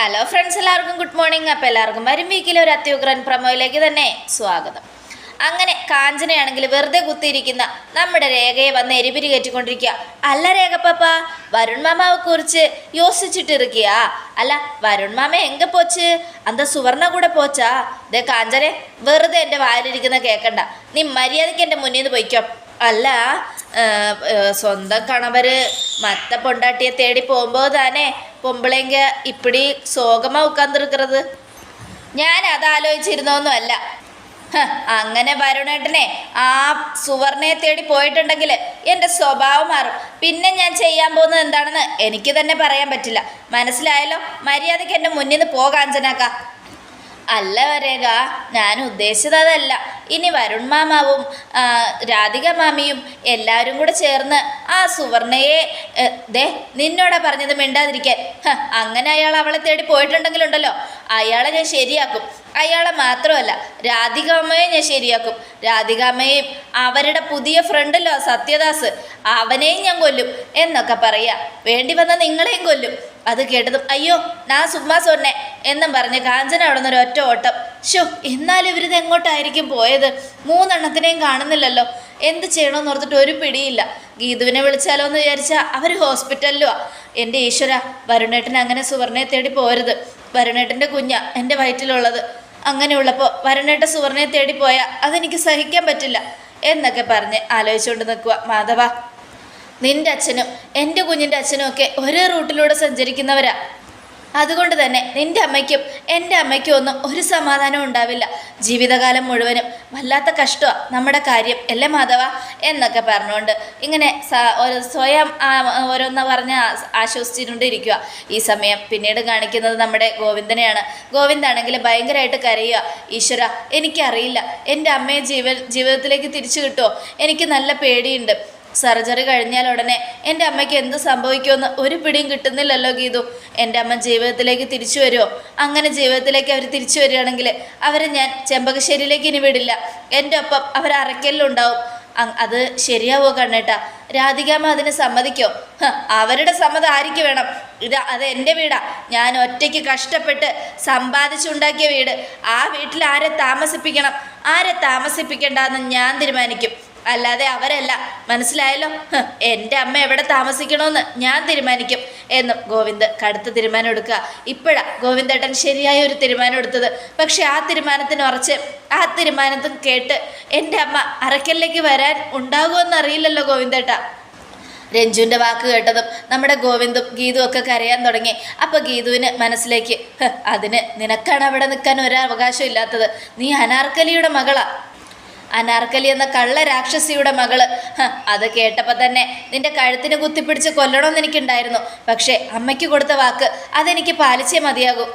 Hello friends എല്ലാവർക്കും good morning അപ്പോൾ എല്ലാവർക്കും വരും വീക്കിലെ ഒരു അത്യുഗ്രൻ പ്രമോയിലേക്ക് തന്നെ സ്വാഗതം. അങ്ങനെ കാഞ്ചനയാണെങ്കിൽ വെറുതെ കുത്തിയിരിക്കുന്ന നമ്മുടെ രേഖയെ വന്ന് എരിപിരി കയറ്റിക്കൊണ്ടിരിക്കുക. അല്ല രേഖപ്പപ്പ വരുൺ മാമാവെ കുറിച്ച് യോസിച്ചിട്ടിരിക്കുക. അല്ല വരുൺ മാമ എങ്ക പോച്ച്? അന്ത സുവർണ കൂടെ പോച്ചാ? ദേ കാഞ്ചനെ വെറുതെ എന്റെ വായിലിരിക്കുന്ന കേൾക്കണ്ട നീ മര്യാദയ്ക്ക് എന്റെ മുന്നിൽ നിന്ന് പോയിക്കോ. അല്ല സ്വന്തം കണവര് മത്ത പൊണ്ടാട്ടിയെ തേടി പോകുമ്പോൾ താനേ പൊമ്പിളെങ്ക ഇപ്പിടി സോകമാ ഉക്കാന്തിരിക്കുന്നത് ഞാൻ അത് ആലോചിച്ചിരുന്നൊന്നും അല്ല അങ്ങനെ വരുണേട്ടനെ ആ സുവർണയെ തേടി പോയിട്ടുണ്ടെങ്കിൽ എന്റെ സ്വഭാവം മാറും. പിന്നെ ഞാൻ ചെയ്യാൻ പോകുന്നത് എന്താണെന്ന് എനിക്ക് തന്നെ പറയാൻ പറ്റില്ല. മനസ്സിലായല്ലോ? മര്യാദയ്ക്ക് എന്റെ മുന്നിൽ നിന്ന് പോകാഞ്ചനാക്ക അല്ല വരേക ഞാൻ ഉദ്ദേശിച്ചത് അതല്ല ഇനി വരുൺ മാമാവും രാധിക മാമിയും എല്ലാവരും കൂടെ ചേർന്ന് ആ സുവർണയെ ദേ നിന്നോടാ പറഞ്ഞത് മിണ്ടാതിരിക്കാൻ. അങ്ങനെ അയാൾ അവളെ തേടി പോയിട്ടുണ്ടെങ്കിലുണ്ടല്ലോ. അയാളെ ഞാൻ ശരിയാക്കും. അയാളെ മാത്രമല്ല രാധികാമ്മയെ ഞാൻ ശരിയാക്കും. രാധികാമ്മയെയും അവരുടെ പുതിയ ഫ്രണ്ടല്ലോ സത്യദാസ്. അവനെയും ഞാൻ കൊല്ലും എന്നൊക്കെ പറയാ. വേണ്ടി വന്ന നിങ്ങളെയും കൊല്ലും. അത് കേട്ടതും അയ്യോ ഞാൻ സുമ്മാ സൊന്നെ എന്നും പറഞ്ഞ് കാഞ്ചന അവിടെ നിന്നൊരു ഒറ്റ ഓട്ടം. ഷോ എന്നാലും ഇവരിത് എങ്ങോട്ടായിരിക്കും പോയത്? മൂന്നെണ്ണത്തിനെയും കാണുന്നില്ലല്ലോ. എന്ത് ചെയ്യണമെന്ന് ഓർത്തിട്ട് ഒരു പിടിയില്ല. ഗീതുവിനെ വിളിച്ചാലോ എന്ന് വിചാരിച്ചാൽ അവർ ഹോസ്പിറ്റലിലോ എന്റെ ഈശ്വര വരുണേട്ടൻ അങ്ങനെ സുവർണയെ തേടി പോരുത്. വരുണേട്ടന്റെ കുഞ്ഞ എന്റെ വയറ്റിലുള്ളത്. അങ്ങനെയുള്ളപ്പോൾ വരുണേട്ട സുവർണയെ തേടി പോയാൽ അതെനിക്ക് സഹിക്കാൻ പറ്റില്ല എന്നൊക്കെ പറഞ്ഞ് ആലോചിച്ചുകൊണ്ട് നിൽക്കുക മാധവ. നിന്റെ അച്ഛനും എന്റെ കുഞ്ഞിന്റെ അച്ഛനും ഒക്കെ ഒരേ റൂട്ടിലൂടെ സഞ്ചരിക്കുന്നവരാ. അതുകൊണ്ട് തന്നെ നിന്റെ അമ്മയ്ക്കും എന്റെ അമ്മയ്ക്കും ഒന്നും ഒരു സമാധാനം ഉണ്ടാവില്ല. ജീവിതകാലം മുഴുവനും വല്ലാത്ത കഷ്ടമാണ് നമ്മുടെ കാര്യം അല്ലേ മാധവ? എന്നൊക്കെ പറഞ്ഞുകൊണ്ട് ഇങ്ങനെ സ്വയം ഓരോന്ന് പറഞ്ഞ് ആശ്വസിച്ചിട്ടുണ്ടിരിക്കുക ഈ സമയം പിന്നീട് കാണിക്കുന്നത് നമ്മുടെ ഗോവിന്ദനെയാണ്. ഗോവിന്ദാണെങ്കിൽ ഭയങ്കരമായിട്ട് കരയുക ഈശ്വര എനിക്കറിയില്ല. എന്റെ അമ്മയെ ജീവ ജീവിതത്തിലേക്ക് തിരിച്ചു കിട്ടുമോ എനിക്ക് നല്ല പേടിയുണ്ട്. സർജറി കഴിഞ്ഞാൽ ഉടനെ എന്റെ അമ്മയ്ക്ക് എന്ത് സംഭവിക്കുമെന്ന് ഒരു പിടിയും കിട്ടുന്നില്ലല്ലോ ഗീതു. എന്റെ അമ്മ ജീവിതത്തിലേക്ക് തിരിച്ചു വരുമോ? അങ്ങനെ ജീവിതത്തിലേക്ക് അവർ തിരിച്ചു വരികയാണെങ്കിൽ അവരെ ഞാൻ ചെമ്പകശ്ശേരിയിലേക്ക് ഇനി വിടില്ല. എന്റെ ഒപ്പം അവർ അറക്കലിലുണ്ടാവും അത് ശരിയാവോ കണ്ണേട്ടാ? രാധികാമ്മ അതിന് സമ്മതിക്കോ? അവരുടെ സമ്മതം ആർക്ക് വേണം? ഇത് അത് എന്റെ വീടാ. ഞാൻ ഒറ്റയ്ക്ക് കഷ്ടപ്പെട്ട് സമ്പാദിച്ചുണ്ടാക്കിയ വീട്. ആ വീട്ടിൽ ആരെ താമസിപ്പിക്കണം? ആരെ താമസിപ്പിക്കേണ്ടെന്ന് ഞാൻ തീരുമാനിക്കും. അല്ലാതെ അവരല്ല. മനസ്സിലായല്ലോ? എന്റെ അമ്മ എവിടെ താമസിക്കണമെന്ന് ഞാൻ തീരുമാനിക്കും എന്നും ഗോവിന്ദ് കടുത്ത തീരുമാനം എടുക്കുക. ഇപ്പോഴാ ഗോവിന്ദേട്ടൻ ശരിയായ ഒരു തീരുമാനം എടുത്തത്. പക്ഷെ ആ തീരുമാനത്തിന് ഉറച്ച് ആ തീരുമാനത്തും കേട്ട് എന്റെ അമ്മ അരക്കലിലേക്ക് വരാൻ ഉണ്ടാകുമെന്ന് അറിയില്ലല്ലോ ഗോവിന്ദേട്ട. രഞ്ജുവിന്റെ വാക്ക് കേട്ടതും നമ്മുടെ ഗോവിന്ദും ഗീതു ഒക്കെ കരയാൻ തുടങ്ങി. അപ്പോൾ ഗീതുവിന് മനസ്സിലേക്ക് "ഹ്, അതിന് നിനക്കാണ് അവിടെ നിൽക്കാൻ ഒരു ഇല്ലാത്തത്. നീ അനാർക്കലിയുടെ മകളാ. അനാർക്കലി എന്ന കള്ള രാക്ഷസിയുടെ മകൾ. അത് കേട്ടപ്പോൾ തന്നെ നിന്റെ കഴുത്തിന് കുത്തിപ്പിടിച്ച് കൊല്ലണമെന്ന് എനിക്കുണ്ടായിരുന്നു. പക്ഷേ അമ്മയ്ക്ക് കൊടുത്ത വാക്ക് അതെനിക്ക് പാലിച്ചേ മതിയാകൂ.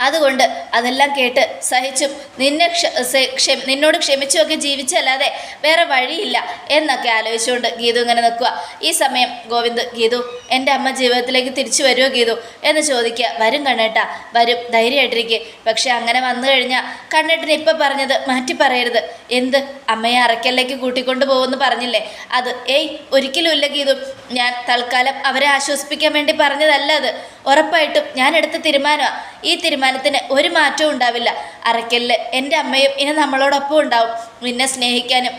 അതുകൊണ്ട് അതെല്ലാം കേട്ട് സഹിച്ചും നിന്നെ ക്ഷ- സെ- നിന്നോട് ക്ഷമിച്ചുമൊക്കെ ജീവിച്ചല്ലാതെ വേറെ വഴിയില്ല എന്നൊക്കെ ആലോചിച്ചുകൊണ്ട് ഗീതു ഇങ്ങനെ നിൽക്കുക. ഈ സമയം ഗോവിന്ദ് ഗീതു എന്റെ അമ്മ ജീവിതത്തിലേക്ക് തിരിച്ചു വരുമോ ഗീതു? എന്ന് ചോദിക്കുക. വരും കണ്ണേട്ട വരും. ധൈര്യമായിട്ടിരിക്കുക പക്ഷെ അങ്ങനെ വന്നു കഴിഞ്ഞാൽ കണ്ണേട്ടൻ ഇപ്പം പറഞ്ഞത് മാറ്റി പറയരുത്. എന്ത്? അമ്മയെ അറക്കലിലേക്ക് കൂട്ടിക്കൊണ്ടു പോകുമെന്ന് പറഞ്ഞില്ലേ? അത് ഏയ് ഒരിക്കലും ഇല്ല ഗീതു. ഞാൻ തൽക്കാലം അവരെ ആശ്വസിപ്പിക്കാൻ വേണ്ടി പറഞ്ഞതല്ല അത്. ഉറപ്പായിട്ടും ഞാൻ എടുത്ത തീരുമാനമാണ് ഈ തീരുമാനത്തിന് ഒരു മാറ്റവും ഉണ്ടാവില്ല. അറക്കലിൽ എന്റെ അമ്മയും ഇനി നമ്മളോടൊപ്പം ഉണ്ടാവും. നിന്നെ സ്നേഹിക്കാനും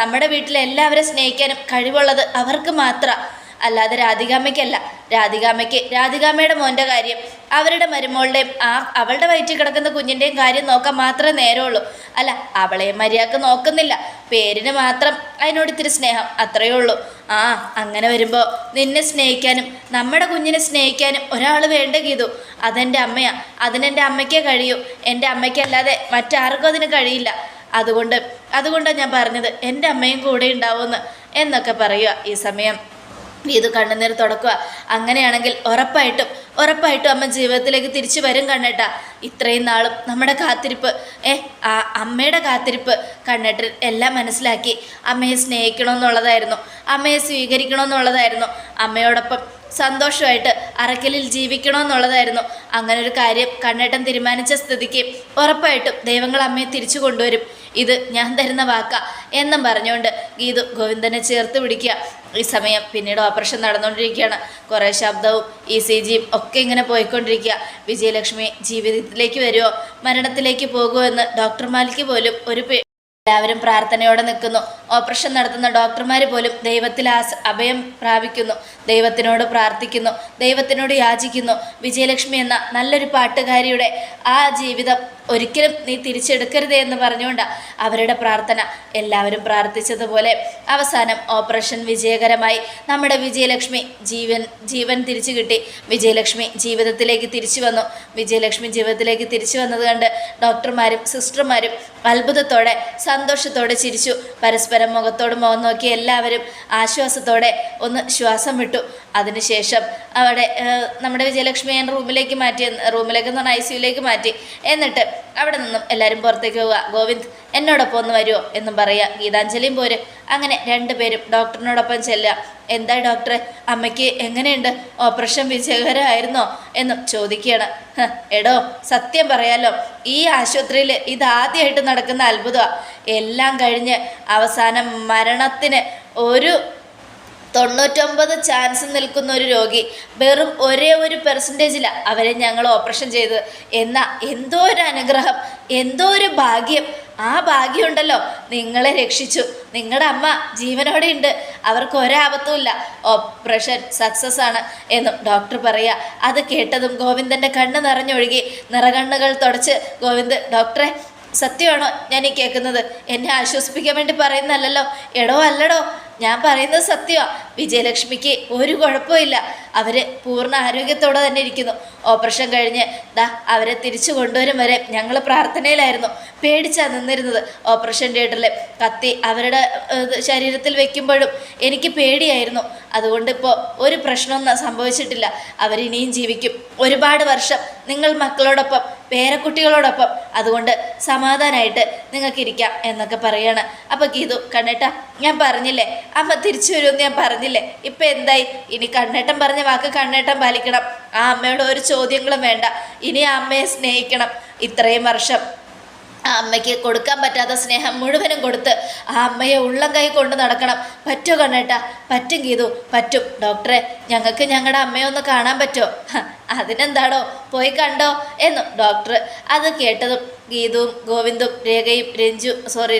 നമ്മുടെ വീട്ടിലെ എല്ലാവരെ സ്നേഹിക്കാനും കഴിവുള്ളത് അവർക്ക് മാത്രമാണ് അല്ലാതെ രാധികാമ്മയ്ക്കല്ല. രാധികാമ്മയ്ക്ക് രാധികാമ്മയുടെ മോന്റെ കാര്യം അവരുടെ മരുമോളുടെയും ആ അവളുടെ വയറ്റിൽ കിടക്കുന്ന കുഞ്ഞിന്റെയും കാര്യം നോക്കാൻ മാത്രമേ നേരമുള്ളൂ. അല്ല അവളെ മര്യാദയ്ക്ക് നോക്കുന്നില്ല. പേരിന് മാത്രം അതിനോട് ഇത്തിരി സ്നേഹം അത്രയേ ഉള്ളൂ. ആ അങ്ങനെ വരുമ്പോൾ നിന്നെ സ്നേഹിക്കാനും നമ്മുടെ കുഞ്ഞിനെ സ്നേഹിക്കാനും ഒരാൾ വേണ്ട ഗീതു. അതെന്റെ അമ്മയാ. അതിനെന്റെ അമ്മയ്ക്കേ കഴിയൂ. എന്റെ അമ്മയ്ക്കല്ലാതെ മറ്റാർക്കും അതിന് കഴിയില്ല. അതുകൊണ്ട് അതുകൊണ്ടാണ് ഞാൻ പറഞ്ഞത് എന്റെ അമ്മയും കൂടെ ഉണ്ടാവുമെന്ന് എന്നൊക്കെ പറയുക ഈ സമയം. ഇത് കണ്ണുനീർ തുടക്കുക അങ്ങനെയാണെങ്കിൽ ഉറപ്പായിട്ടും ഉറപ്പായിട്ടും അമ്മ ജീവിതത്തിലേക്ക് തിരിച്ചു വരും കണ്ണേട്ട. ഇത്രയും നാളും നമ്മുടെ കാത്തിരിപ്പ് ഏ ആ അമ്മയുടെ കാത്തിരിപ്പ് കണ്ണേട്ടൻ എല്ലാം മനസ്സിലാക്കി. അമ്മയെ സ്നേഹിക്കണമെന്നുള്ളതായിരുന്നു. അമ്മയെ സ്വീകരിക്കണമെന്നുള്ളതായിരുന്നു. അമ്മയോടൊപ്പം സന്തോഷമായിട്ട് അറക്കലിൽ ജീവിക്കണമെന്നുള്ളതായിരുന്നു. അങ്ങനെ ഒരു കാര്യം കണ്ണേട്ടൻ തീരുമാനിച്ച സ്ഥിതിക്ക് ഉറപ്പായിട്ടും ദൈവങ്ങൾ അമ്മയെ തിരിച്ചു കൊണ്ടുവരും. ഇത് ഞാൻ തരുന്ന വാക്ക എന്നും പറഞ്ഞുകൊണ്ട് ഗീതു ഗോവിന്ദനെ ചേർത്ത് പിടിക്കുക. ഈ സമയം പിന്നീട് ഓപ്പറേഷൻ നടന്നുകൊണ്ടിരിക്കുകയാണ്. കുറേ ശബ്ദവും ഇ സി ജിയും ഒക്കെ ഇങ്ങനെ പോയിക്കൊണ്ടിരിക്കുക. വിജയലക്ഷ്മി ജീവിതത്തിലേക്ക് വരുമോ മരണത്തിലേക്ക് പോകുമോ എന്ന് ഡോക്ടർമാർക്ക് പോലും ഒരു എല്ലാവരും പ്രാർത്ഥനയോടെ നിൽക്കുന്നു. ഓപ്പറേഷൻ നടത്തുന്ന ഡോക്ടർമാർ പോലും ദൈവത്തിൽ ആസ് അഭയം പ്രാപിക്കുന്നു. ദൈവത്തിനോട് പ്രാർത്ഥിക്കുന്നു. ദൈവത്തിനോട് യാചിക്കുന്നു. വിജയലക്ഷ്മി എന്ന നല്ലൊരു പാട്ടുകാരിയുടെ ആ ജീവിതം ഒരിക്കലും നീ തിരിച്ചെടുക്കരുത് എന്ന് പറഞ്ഞുകൊണ്ട് അവരുടെ പ്രാർത്ഥന എല്ലാവരും പ്രാർത്ഥിച്ചതുപോലെ അവസാനം ഓപ്പറേഷൻ വിജയകരമായി. നമ്മുടെ വിജയലക്ഷ്മി ജീവൻ ജീവൻ തിരിച്ചു കിട്ടി. വിജയലക്ഷ്മി ജീവിതത്തിലേക്ക് തിരിച്ചു വന്നു. വിജയലക്ഷ്മി ജീവിതത്തിലേക്ക് തിരിച്ചു വന്നത് കണ്ട് ഡോക്ടർമാരും സിസ്റ്റർമാരും അത്ഭുതത്തോടെ സന്തോഷത്തോടെ ചിരിച്ചു. പരസ്പരം മുഖത്തോട് മുഖം നോക്കി എല്ലാവരും ആശ്വാസത്തോടെ ഒന്ന് ശ്വാസം വിട്ടു. അതിനുശേഷം അവിടെ നമ്മുടെ വിജയലക്ഷ്മി ഞാൻ റൂമിലേക്ക് മാറ്റി റൂമിലേക്ക് എന്ന് പറഞ്ഞാൽ ഐ സിയുലേക്ക് മാറ്റി. എന്നിട്ട് അവിടെ നിന്നും എല്ലാവരും പുറത്തേക്ക് പോവുക. ഗോവിന്ദ് എന്നോടൊപ്പം ഒന്ന് വരുമോ എന്നും പറയുക. ഗീതാഞ്ജലിയും പോര്. അങ്ങനെ രണ്ടുപേരും ഡോക്ടറിനോടൊപ്പം ചെല്ലുക. എന്താ ഡോക്ടറെ? അമ്മയ്ക്ക് എങ്ങനെയുണ്ട്? ഓപ്പറേഷൻ വിജയകരമായിരുന്നോ? എന്നും ചോദിക്കുകയാണ്. എടോ സത്യം പറയാലോ ഈ ആശുപത്രിയിൽ ഇതാദ്യമായിട്ട് നടക്കുന്ന അത്ഭുതമാണ് എല്ലാം കഴിഞ്ഞ് അവസാനം മരണത്തിന് ഒരു തൊണ്ണൂറ്റൊമ്പത് ചാൻസ് നിൽക്കുന്ന ഒരു രോഗി വെറും ഒരേ ഒരു പെർസെന്റേജിലാണ് അവരെ ഞങ്ങൾ ഓപ്പറേഷൻ ചെയ്തത്. എന്നാൽ എന്തോ ഒരു അനുഗ്രഹം എന്തോ ഒരു ഭാഗ്യം. ആ ഭാഗ്യമുണ്ടല്ലോ. നിങ്ങളെ രക്ഷിച്ചു. നിങ്ങളുടെ അമ്മ ജീവനോടെ ഉണ്ട്. അവർക്ക് ഒരാപത്തുമില്ല. ഓപ്പറേഷൻ സക്സസ് ആണ് എന്നും ഡോക്ടർ പറയുക അത് കേട്ടതും ഗോവിന്ദന്റെ കണ്ണ് നിറഞ്ഞൊഴുകി നിറകണ്ണുകൾ തുടച്ച് ഗോവിന്ദ് ഡോക്ടറെ സത്യമാണോ ഞാൻ ഈ കേൾക്കുന്നത്? എന്നെ ആശ്വസിപ്പിക്കാൻ വേണ്ടി പറയുന്നതല്ലല്ലോ. എടോ അല്ലടോ. ഞാൻ പറയുന്നത് സത്യമാണ് വിജയലക്ഷ്മിക്ക് ഒരു കുഴപ്പമില്ല. അവർ പൂർണ ആരോഗ്യത്തോടെ തന്നെ ഇരിക്കുന്നു. ഓപ്പറേഷൻ കഴിഞ്ഞ് ദാ അവരെ തിരിച്ചു കൊണ്ടുവരും വരെ ഞങ്ങൾ പ്രാർത്ഥനയിലായിരുന്നു. പേടിച്ചാണ് നിന്നിരുന്നത് ഓപ്പറേഷൻ തിയേറ്ററിൽ കത്തി അവരുടെ ശരീരത്തിൽ വെക്കുമ്പോഴും എനിക്ക് പേടിയായിരുന്നു. അതുകൊണ്ട് ഇപ്പോൾ ഒരു പ്രശ്നമൊന്നും സംഭവിച്ചിട്ടില്ല. അവരിനിയും ജീവിക്കും. ഒരുപാട് വർഷം നിങ്ങൾ മക്കളോടൊപ്പം പേരക്കുട്ടികളോടൊപ്പം അതുകൊണ്ട് സമാധാനമായിട്ട് നിങ്ങൾക്കിരിക്കാം എന്നൊക്കെ പറയാണ്. അപ്പോൾ ഗീതു കണ്ണേട്ട ഞാൻ പറഞ്ഞില്ലേ? അമ്മ തിരിച്ചു വരുമെന്ന് ഞാൻ പറഞ്ഞില്ലേ? ഇപ്പം എന്തായി? ഇനി കണ്ണേട്ടൻ പറഞ്ഞ വാക്ക് കണ്ണേട്ടൻ പാലിക്കണം. ആ അമ്മയോട് ഒരു ചോദ്യങ്ങളും വേണ്ട. ഇനി ആ അമ്മയെ സ്നേഹിക്കണം. ഇത്രയും വർഷം ആ അമ്മയ്ക്ക് കൊടുക്കാൻ പറ്റാത്ത സ്നേഹം മുഴുവനും കൊടുത്ത് ആ അമ്മയെ ഉള്ളം കൈ കൊണ്ട് നടക്കണം. പറ്റോ കണ്ണേട്ടാ? പറ്റും ഗീതു. പറ്റും. ഡോക്ടറെ ഞങ്ങൾക്ക് ഞങ്ങളുടെ അമ്മയെ ഒന്ന് കാണാൻ പറ്റുമോ? അതിനെന്താണോ പോയി കണ്ടോ? എന്നും ഡോക്ടർ അത് കേട്ടതും ഗീതുവും ഗോവിന്ദും രേഖയും രഞ്ജു സോറി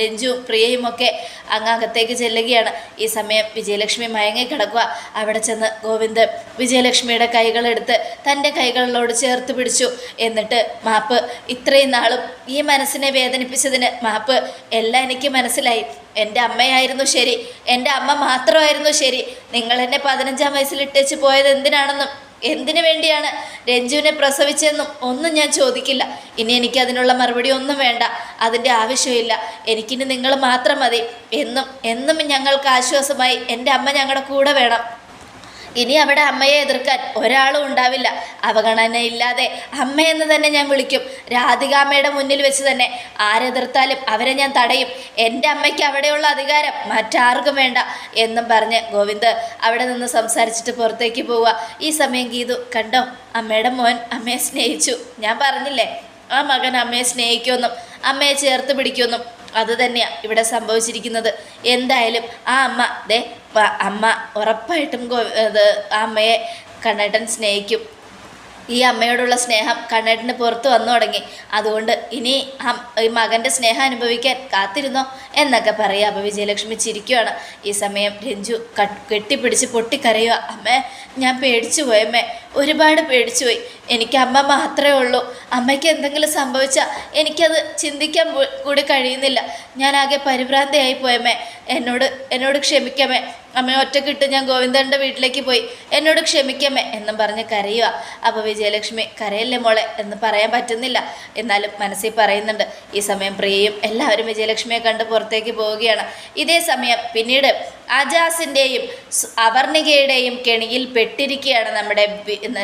രഞ്ജു പ്രിയയും ഒക്കെ അങ്ങാകത്തേക്ക് ചെല്ലുകയാണ്. ഈ സമയം വിജയലക്ഷ്മി മയങ്ങി കിടക്കുക. അവിടെ ചെന്ന് ഗോവിന്ദ് വിജയലക്ഷ്മിയുടെ കൈകളെടുത്ത് തന്റെ കൈകളിലോട് ചേർത്ത് പിടിച്ചു. എന്നിട്ട് മാപ്പ് ഇത്രയും നാളും ഈ മനസ്സിനെ വേദനിപ്പിച്ചതിന് മാപ്പ് എല്ലാം എനിക്ക് മനസ്സിലായി. എന്റെ അമ്മയായിരുന്നു ശരി. എന്റെ അമ്മ മാത്രമായിരുന്നു ശരി. നിങ്ങൾ എന്നെ പതിനഞ്ചാം വയസ്സിൽ ഇട്ടേച്ച് പോയത് എന്തിനാണെന്നും എന്തിനു വേണ്ടിയാണ് രഞ്ജുവിനെ പ്രസവിച്ചതെന്നും ഒന്നും ഞാൻ ചോദിക്കില്ല. ഇനി എനിക്ക് അതിനുള്ള മറുപടി ഒന്നും വേണ്ട. അതിന്റെ ആവശ്യമില്ല. എനിക്കിനി നിങ്ങൾ മാത്രം മതി. എന്നും എന്നും ഞങ്ങൾക്ക് ആശ്വാസമായി. എന്റെ അമ്മ ഞങ്ങളുടെ കൂടെ വേണം. ഇനി അവിടെ അമ്മയെ എതിർക്കാൻ ഒരാളും ഉണ്ടാവില്ല. അവഗണനയില്ലാതെ അമ്മയെന്ന് തന്നെ ഞാൻ വിളിക്കും. രാധികാമ്മയുടെ മുന്നിൽ വെച്ച് തന്നെ ആരെതിർത്താലും അവരെ ഞാൻ തടയും. എന്റെ അമ്മയ്ക്ക് അവിടെയുള്ള അധികാരം മറ്റാർക്കും വേണ്ട എന്നും പറഞ്ഞ് ഗോവിന്ദ് അവിടെ നിന്ന് സംസാരിച്ചിട്ട് പുറത്തേക്ക് പോവുക. ഈ സമയം ഗീതു കണ്ടോ അമ്മയുടെ മോൻ അമ്മയെ സ്നേഹിച്ചു. ഞാൻ പറഞ്ഞില്ലേ ആ മകൻ അമ്മയെ സ്നേഹിക്കുമെന്നും അമ്മയെ ചേർത്ത് പിടിക്കുമെന്നും. അത് തന്നെയാണ് ഇവിടെ സംഭവിച്ചിരിക്കുന്നത്. എന്തായാലും ആ അമ്മ ദേ അമ്മ ഉറപ്പായിട്ടും ഇത് ആ അമ്മയെ കണ്ണേട്ടൻ സ്നേഹിക്കും. ഈ അമ്മയോടുള്ള സ്നേഹം കണ്ണേട്ടന് പുറത്ത് വന്നു തുടങ്ങി. അതുകൊണ്ട് ഇനി ഈ മകന്റെ സ്നേഹം അനുഭവിക്കാൻ കാത്തിരുന്നോ എന്നൊക്കെ പറയുക. അപ്പോൾ വിജയലക്ഷ്മി ചിരിക്കുകയാണ് ഈ സമയം രഞ്ജു കട്ട് കെട്ടിപ്പിടിച്ച് പൊട്ടിക്കരയുക അമ്മേ ഞാൻ പേടിച്ചു പോയമ്മേ ഒരുപാട് പേടിച്ചു പോയി എനിക്ക് അമ്മ മാത്രമേ ഉള്ളൂ. അമ്മയ്ക്ക് എന്തെങ്കിലും സംഭവിച്ചാൽ എനിക്കത് ചിന്തിക്കാൻ കൂടി കഴിയുന്നില്ല. ഞാൻ ആകെ പരിഭ്രാന്തിയായി പോയമ്മേ. എന്നോട് എന്നോട് ക്ഷമിക്കമേ അമ്മ ഒറ്റക്കിട്ട് ഞാൻ ഗോവിന്ദന്റെ വീട്ടിലേക്ക് പോയി. എന്നോട് ക്ഷമിക്കമേ എന്നും പറഞ്ഞ് കരയുക. അപ്പോൾ വിജയലക്ഷ്മി കരയല്ലേ മോളെ? എന്ന് പറയാൻ പറ്റുന്നില്ല. എന്നാലും മനസ്സിൽ പറയുന്നുണ്ട്. ഈ സമയം പ്രിയയും എല്ലാവരും വിജയലക്ഷ്മിയെ കണ്ട് പുറത്തേക്ക് പോവുകയാണ്. ഇതേ സമയം പിന്നീട് അജാസിന്റെയും അവർണികയുടെയും കെണിയിൽ പെട്ടിരിക്കുകയാണ് നമ്മുടെ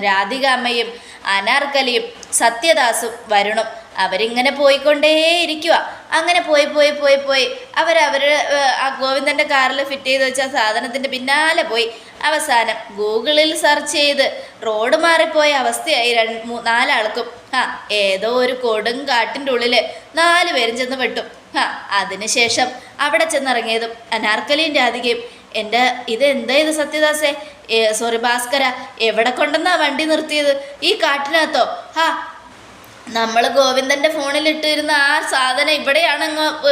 രാധിക രാധികാമ്മയും അനാർക്കലിയും സത്യദാസും വരുണും അവരിങ്ങനെ പോയിക്കൊണ്ടേയിരിക്കുക അങ്ങനെ പോയി പോയി പോയി പോയി. അവരവർ ആ ഗോവിന്ദന്റെ കാറിൽ ഫിറ്റ് ചെയ്ത് വെച്ച സാധനത്തിന്റെ പിന്നാലെ പോയി. അവസാനം ഗൂഗിളിൽ സെർച്ച് ചെയ്ത് റോഡ് മാറിപ്പോയ അവസ്ഥയായി രണ്ട് നാലാൾക്കും. ആ ഏതോ ഒരു കൊടും കാട്ടിന്റെ ഉള്ളിൽ നാല് പേരും ചെന്ന് പെട്ടു. ആ അതിനുശേഷം അവിടെ ചെന്നിറങ്ങിയതും അനാർക്കലിയും രാധികയും എന്റെ ഇത് എന്താ ഇത് സത്യദാസേ? സോറി ഭാസ്കര എവിടെ കൊണ്ടെന്നാ വണ്ടി നിർത്തിയത്? ഈ കാട്ടിനകത്തോ? ഹാ. നമ്മൾ ഗോവിന്ദന്റെ ഫോണിൽ ഇട്ടിരുന്ന ആ സാധനം ഇവിടെയാണ്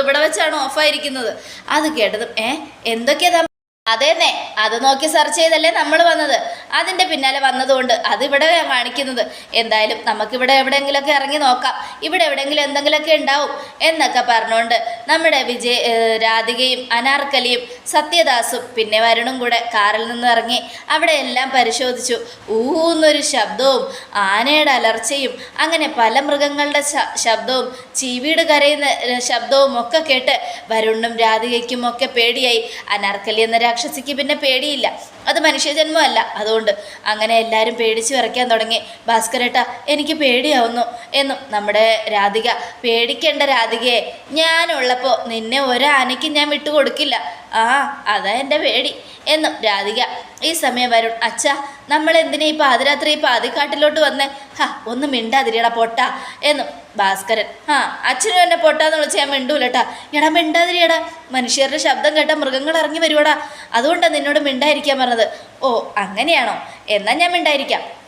ഇവിടെ വെച്ചാണ് ഓഫായിരിക്കുന്നത്. അത് കേട്ടതും ഏ എന്തൊക്കെയാ അതേന്നെ അത് നോക്കി സെർച്ച് ചെയ്തല്ലേ നമ്മൾ വന്നത്. അതിന്റെ പിന്നാലെ വന്നതുകൊണ്ട് അതിവിടെ കാണിക്കുന്നത്. എന്തായാലും നമുക്കിവിടെ എവിടെയെങ്കിലുമൊക്കെ ഇറങ്ങി നോക്കാം. ഇവിടെ എവിടെയെങ്കിലും എന്തെങ്കിലുമൊക്കെ ഉണ്ടാവും എന്നൊക്കെ പറഞ്ഞുകൊണ്ട് നമ്മുടെ വിജയ് രാധികയും അനാർക്കലിയും സത്യദാസും പിന്നെ വരുണും കൂടെ കാറിൽ നിന്ന് ഇറങ്ങി അവിടെ എല്ലാം പരിശോധിച്ചു. ഊന്നൊരു ശബ്ദവും ആനയുടെ അലർച്ചയും അങ്ങനെ പല മൃഗങ്ങളുടെ ശബ്ദവും ചീവീട് കരയുന്ന ശബ്ദവും ഒക്കെ കേട്ട് വരുണും രാധികയ്ക്കും ഒക്കെ പേടിയായി. അനാർക്കലി എന്ന രാക്ഷസിക്ക് പിന്നെ പേടിയില്ല. അത് മനുഷ്യജന്മമല്ല. അതുകൊണ്ട് അങ്ങനെ എല്ലാവരും പേടിച്ച് വിറയ്ക്കാൻ തുടങ്ങി. ഭാസ്കരേട്ട എനിക്ക് പേടിയാവുന്നു എന്നും നമ്മുടെ രാധിക പേടിക്കേണ്ട രാധികയെ ഞാനുള്ളപ്പോൾ നിന്നെ ഒരാനയ്ക്ക് ഞാൻ വിട്ടുകൊടുക്കില്ല. ആ അതാ എന്റെ പേടി എന്നും രാധിക ഈ സമയം വരുൺ അച്ഛ നമ്മൾ എന്തിനാ ഈ പാതിരാത്രി ഈ പാതിക്കാട്ടിലോട്ട് വന്നേ? ഹാ ഒന്ന് മിണ്ടാതിരിയടാ പൊട്ട എന്ന് ഭാസ്കരൻ. ആ അച്ഛനും എന്നെ പൊട്ടാന്ന് വിളിച്ച് ഞാൻ മിണ്ടൂലട്ടാ. എടാ മിണ്ടാതിരിയടാ. മനുഷ്യരുടെ ശബ്ദം കേട്ട മൃഗങ്ങൾ ഇറങ്ങി വരുവാടാ. അതുകൊണ്ടാണ് നിന്നോട് മിണ്ടായിരിക്കാൻ പറഞ്ഞത്. ഓ അങ്ങനെയാണോ? എന്നാൽ ഞാൻ മിണ്ടായിരിക്കാം.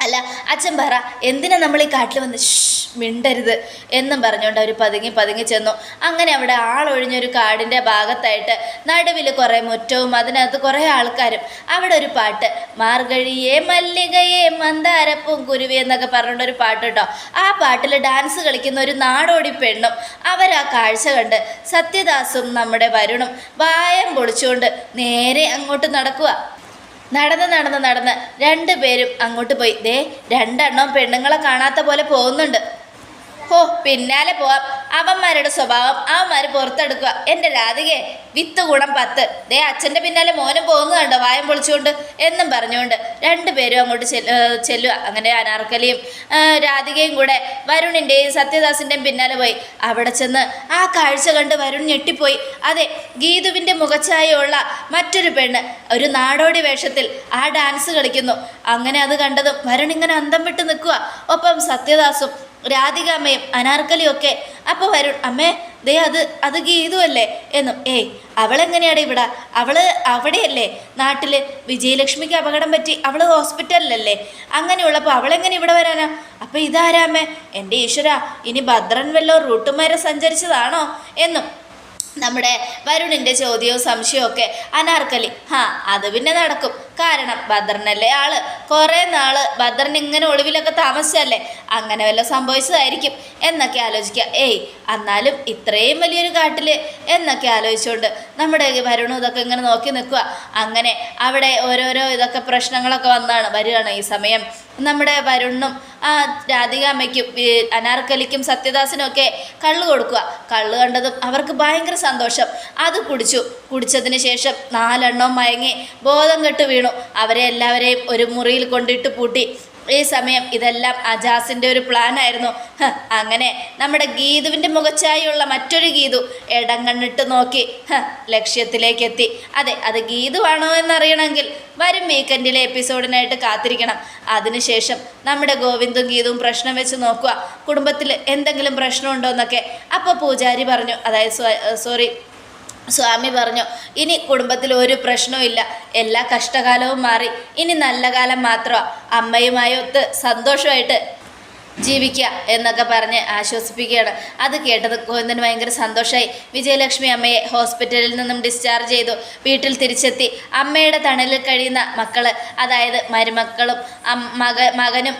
അല്ല അച്ഛൻ പറ എന്തിനാ നമ്മൾ ഈ കാട്ടിൽ വന്ന് മിണ്ടരുത് എന്നും പറഞ്ഞുകൊണ്ട് അവർ പതുങ്ങി പതുങ്ങി ചെന്നു. അങ്ങനെ അവിടെ ആളൊഴിഞ്ഞൊരു കാടിന്റെ ഭാഗത്തായിട്ട് നടുവിൽ കുറേ മുറ്റവും അതിനകത്ത് കുറേ ആൾക്കാരും. അവിടെ ഒരു പാട്ട് മാർഗഴിയെ മല്ലികയെ മന്ദാരപ്പും കുരുവി എന്നൊക്കെ പറഞ്ഞുകൊണ്ടൊരു പാട്ട് കേട്ടോ. ആ പാട്ടിൽ ഡാൻസ് കളിക്കുന്ന ഒരു നാടോടി പെണ്ണും അവരാ കാഴ്ച കണ്ട് സത്യദാസും നമ്മുടെ വരുണും വായം പൊളിച്ചുകൊണ്ട് നേരെ അങ്ങോട്ട് നടക്കുക നടന്ന് നടന്ന് നടന്ന് രണ്ടുപേരും അങ്ങോട്ട് പോയി. ദേ രണ്ടെണ്ണം പെണ്ണുങ്ങളെ കാണാത്ത പോലെ പോകുന്നുണ്ട്. ഓ പിന്നാലെ പോവാം. അവന്മാരുടെ സ്വഭാവം അവന്മാർ പുറത്തെടുക്കുക. എന്റെ രാധികയെ വിത്ത് ഗുണം പത്ത്. ദേ അച്ഛന്റെ പിന്നാലെ മോനും പോകുന്നതുണ്ടോ വായം പൊളിച്ചുകൊണ്ട് എന്നും പറഞ്ഞുകൊണ്ട് രണ്ടുപേരും അങ്ങോട്ട് ചെല്ലുക. അങ്ങനെ അനാർക്കലിയും രാധികയും കൂടെ വരുണിന്റെയും സത്യദാസിന്റെയും പിന്നാലെ പോയി. അവിടെ ചെന്ന് ആ കാഴ്ച കണ്ട് വരുൺ ഞെട്ടിപ്പോയി. അതെ ഗീതുവിന്റെ മുഖച്ഛായയുള്ള മറ്റൊരു പെണ്ണ് ഒരു നാടോടി വേഷത്തിൽ ആ ഡാൻസ് കളിക്കുന്നു. അങ്ങനെ അത് കണ്ടതും വരുൺ ഇങ്ങനെ അന്തം വിട്ട് നിൽക്കുക. ഒപ്പം സത്യദാസും രാധികാമ്മയും ഒക്കെ അപ്പോൾ വരുൺ അമ്മേ ദേ അത് അത് ഗീതുവല്ലേ? എന്നും. ഏയ് അവളെങ്ങനെയാണ് ഇവിടെ? അവൾ അവിടെയല്ലേ? നാട്ടിൽ വിജയലക്ഷ്മിക്ക് അപകടം പറ്റി അവൾ ഹോസ്പിറ്റലിലല്ലേ? അങ്ങനെയുള്ളപ്പോൾ അവളെങ്ങനെ ഇവിടെ വരാനാ? അപ്പോൾ ഇതാരാമേ എന്റെ ഈശ്വര ഇനി ഭദ്രൻ വല്ലോ റൂട്ടുമാരെ സഞ്ചരിച്ചതാണോ? എന്നും. നമ്മുടെ വരുണിന്റെ ചോദ്യവും സംശയവും ഒക്കെ അനാർക്കലി. ഹാ അത് പിന്നെ നടക്കും. കാരണം ഭദ്രനല്ലേ ആൾ. കുറേ നാൾ ഭദ്രൻ ഇങ്ങനെ ഒളിവിലൊക്കെ താമസിച്ചല്ലേ അങ്ങനെ വല്ലതും സംഭവിച്ചതായിരിക്കും. എന്നൊക്കെ ആലോചിക്കുക ഏയ് എന്നാലും ഇത്രയും വലിയൊരു കാട്ടിൽ എന്നൊക്കെ ആലോചിച്ചുകൊണ്ട് നമ്മുടെ വരുണും ഇതൊക്കെ ഇങ്ങനെ നോക്കി നിൽക്കുക അങ്ങനെ അവിടെ ഓരോരോ ഇതൊക്കെ പ്രശ്നങ്ങളൊക്കെ വന്നാണ് വരികയാണ് ഈ സമയം. നമ്മുടെ വരുണും രാധികാമ്മയ്ക്കും അമ്മയ്ക്കും അനാർക്കലിക്കും സത്യദാസിനും ഒക്കെ കള്ള് കൊടുക്കുക. കള്ള് കണ്ടതും അവർക്ക് ഭയങ്കര സന്തോഷം. അത് കുടിച്ചു. കുടിച്ചതിന് ശേഷം നാലെണ്ണം മയങ്ങി ബോധം കെട്ട് വീണു. അവരെ എല്ലാവരെയും ഒരു മുറിയിൽ കൊണ്ടിട്ട് പൂട്ടി. ഈ സമയം ഇതെല്ലാം അജാസിന്റെ ഒരു പ്ലാൻ ആയിരുന്നു. അങ്ങനെ നമ്മുടെ ഗീതുവിന്റെ മുഖച്ചായുള്ള മറ്റൊരു ഗീതു ഇടം കണ്ണിട്ട് നോക്കി. ലക്ഷ്യത്തിലേക്ക് എത്തി അതെ അത് ഗീതുവാണോ എന്നറിയണമെങ്കിൽ വരും വീക്കെൻഡിലെ എപ്പിസോഡിനായിട്ട് കാത്തിരിക്കണം. അതിനുശേഷം നമ്മുടെ ഗോവിന്ദും ഗീതും പ്രശ്നം വെച്ച് നോക്കുക. കുടുംബത്തിൽ എന്തെങ്കിലും പ്രശ്നമുണ്ടോ എന്നൊക്കെ അപ്പോൾ പൂജാരി പറഞ്ഞു അതായത് സോറി സ്വാമി പറഞ്ഞു ഇനി കുടുംബത്തിൽ ഒരു പ്രശ്നവും എല്ലാ കഷ്ടകാലവും മാറി. ഇനി നല്ല കാലം മാത്രമാണ് അമ്മയുമായി ഒത്ത് സന്തോഷമായിട്ട് ജീവിക്കുക എന്നൊക്കെ പറഞ്ഞ് ആശ്വസിപ്പിക്കുകയാണ്. അത് കേട്ടത് ഗോവിന്ദന് ഭയങ്കര സന്തോഷമായി വിജയലക്ഷ്മി അമ്മയെ ഹോസ്പിറ്റലിൽ നിന്നും ഡിസ്ചാർജ് ചെയ്തു. വീട്ടിൽ തിരിച്ചെത്തി. അമ്മയുടെ തണലിൽ കഴിയുന്ന മക്കൾ അതായത് മരുമക്കളും മക മകനും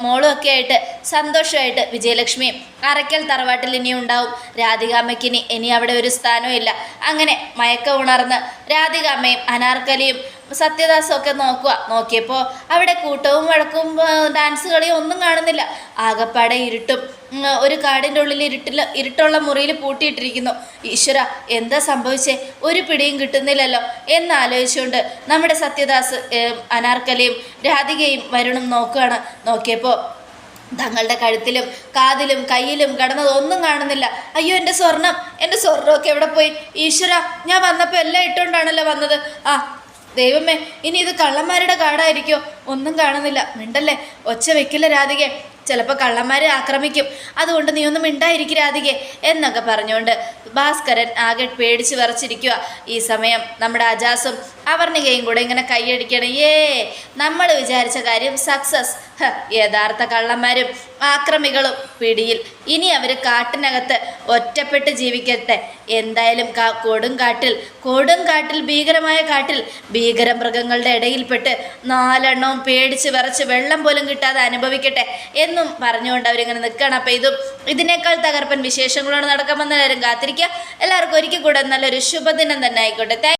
മോളും ഒക്കെ ആയിട്ട് സന്തോഷമായിട്ട് വിജയലക്ഷ്മിയും അറയ്ക്കൽ തറവാട്ടിൽ ഇനി ഉണ്ടാവും. രാധികാമ്മയ്ക്ക് ഇനി ഇനി അവിടെ ഒരു സ്ഥാനവും ഇല്ല. അങ്ങനെ മയക്ക ഉണർന്ന് രാധികാമ്മയും അനാർക്കലിയും സത്യദാസും ഒക്കെ നോക്കുക. നോക്കിയപ്പോൾ അവിടെ കൂട്ടവും വഴക്കും ഡാൻസ് കളിയും ഒന്നും കാണുന്നില്ല. ആകപ്പാടെ ഇരുട്ടും. ഒരു കാടിന്റെ ഉള്ളിൽ ഇരുട്ടിൽ ഇരുട്ടുള്ള മുറിയിൽ പൂട്ടിയിട്ടിരിക്കുന്നു. ഈശ്വര എന്താ സംഭവിച്ചേ? ഒരു പിടിയും കിട്ടുന്നില്ലല്ലോ. എന്നാലോചിച്ചുകൊണ്ട് നമ്മുടെ സത്യദാസ് അനാർക്കലയും അനാർക്കലിയും രാധികയും വരുണും നോക്കുകയാണ് നോക്കിയപ്പോൾ തങ്ങളുടെ കഴുത്തിലും കാതിലും കയ്യിലും കടന്നതൊന്നും കാണുന്നില്ല. അയ്യോ എന്റെ സ്വർണം എന്റെ സ്വർണമൊക്കെ എവിടെ പോയി? ഈശ്വര ഞാൻ വന്നപ്പോൾ എല്ലാം ഇട്ടുകൊണ്ടാണല്ലോ വന്നത്. ആ ദൈവമേ ഇനി ഇത് കള്ളന്മാരുടെ കാടായിരിക്കോ? ഒന്നും കാണുന്നില്ല. മിണ്ടല്ലേ? ഒച്ച വെക്കില്ല രാധികെ. ചിലപ്പോൾ കള്ളന്മാരെ ആക്രമിക്കും. അതുകൊണ്ട് നീ ഒന്നും മിണ്ടായിരിക്കും രാധികെ എന്നൊക്കെ പറഞ്ഞുകൊണ്ട് ഭാസ്കരൻ ആകെ പേടിച്ച് വിറച്ചിരിക്കുക ഈ സമയം നമ്മുടെ അജാസും അവർണികയും കൂടെ ഇങ്ങനെ കൈയടിക്കണം. ഏ നമ്മൾ വിചാരിച്ച കാര്യം സക്സസ് യഥാർത്ഥ കള്ളന്മാരും ആക്രമികളും പിടിയിൽ. ഇനി അവർ കാട്ടിനകത്ത് ഒറ്റപ്പെട്ട് ജീവിക്കട്ടെ. എന്തായാലും കൊടുങ്കാട്ടിൽ കൊടുങ്കാട്ടിൽ ഭീകരമായ കാട്ടിൽ ഭീകര മൃഗങ്ങളുടെ ഇടയിൽപ്പെട്ട് നാലെണ്ണവും പേടിച്ച് വിറച്ച് വെള്ളം പോലും കിട്ടാതെ അനുഭവിക്കട്ടെ എന്നും പറഞ്ഞുകൊണ്ട് അവരിങ്ങനെ നിൽക്കണം. അപ്പം ഇതും ഇതിനേക്കാൾ തകർപ്പൻ വിശേഷങ്ങളോട് നടക്കുമെന്ന് എല്ലാവരും കാത്തിരിക്കുക. എല്ലാവർക്കും ഒരിക്കൽ കൂടെ നല്ലൊരു ശുഭദിനം തന്നെ ആയിക്കോട്ടെ.